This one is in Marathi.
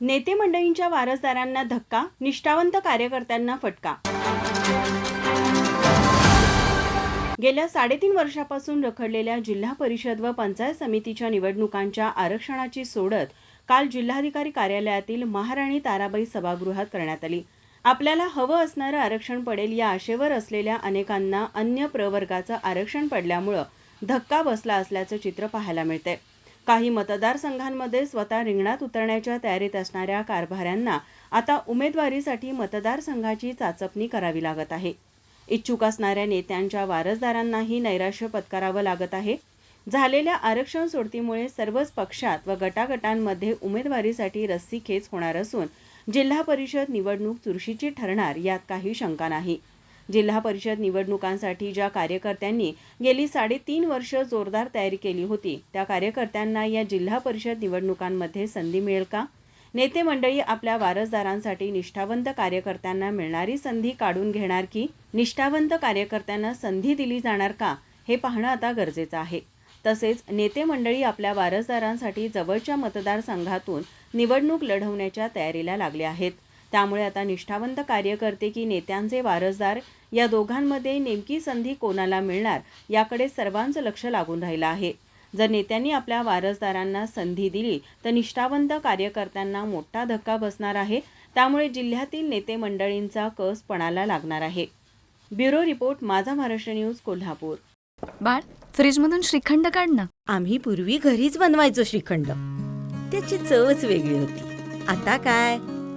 नेते मंडळींच्या वारसदारांना धक्का निष्ठावंत कार्यकर्त्यांना फटका. गेल्या साडेतीन वर्षापासून रखडलेल्या जिल्हा परिषद व पंचायत समितीच्या निवडणुकांच्या आरक्षणाची सोडत काल जिल्हाधिकारी कार्यालयातील महाराणी ताराबाई सभागृहात करण्यात आली. आपल्याला हवं असणारं आरक्षण पडेल या आशेवर असलेल्या अनेकांना अन्य प्रवर्गाचं आरक्षण पडल्यामुळं धक्का बसला असल्याचं चित्र पाहायला मिळतंय. काही मतदारसंघांमध्ये स्वतः रिंगणात उतरण्याच्या तयारीत असणाऱ्या कारभाऱ्यांना आता उमेदवारीसाठी मतदारसंघाची चाचपणी करावी लागत आहे. इच्छुक असणाऱ्या नेत्यांच्या वारसदारांनाही नैराश्य पत्करावं लागत आहे. झालेल्या आरक्षण सोडतीमुळे सर्वच पक्षात व गटागटांमध्ये उमेदवारीसाठी रस्सीखेच होणार असून जिल्हा परिषद निवडणूक चुरशीची ठरणार यात काही शंका नाही. जिल्हा परिषद निवडणुकांसाठी ज्या कार्यकर्त्यांनी गेली साडेतीन वर्ष जोरदार तयारी केली होती त्या कार्यकर्त्यांना या जिल्हा परिषद निवडणुकांमध्ये संधी मिळेल का? नेते मंडळी आपल्या वारसदारांसाठी निष्ठावंत कार्यकर्त्यांना मिळणारी संधी काढून घेणार की निष्ठावंत कार्यकर्त्यांना संधी दिली जाणार का हे पाहणं आता गरजेचं आहे. तसेच नेते मंडळी आपल्या वारसदारांसाठी जवळच्या मतदारसंघातून निवडणूक लढवण्याच्या तयारीला लागले आहेत. त्यामुळे आता निष्ठावंत कार्यकर्ते की नेत्यांचे वारसदार या दोघांमध्ये नेमकी संधी कोणाला मिळणार याकडे सर्वांचं लक्ष लागून राहिलं आहे. जर नेत्यांनी आपल्या वारसदारांना संधी दिली तर निष्ठावंत कार्यकर्त्यांना मोठा धक्का बसणार आहे. त्यामुळे जिल्ह्यातील नेते मंडळींचा कस पणाला लागणार आहे. ब्युरो रिपोर्ट माझा महाराष्ट्र न्यूज कोल्हापूर. बाळ फ्रीजमधून श्रीखंड काढ ना. आम्ही पूर्वी घरीच बनवायचो श्रीखंड. त्याची चवच वेगळी होती. आता काय?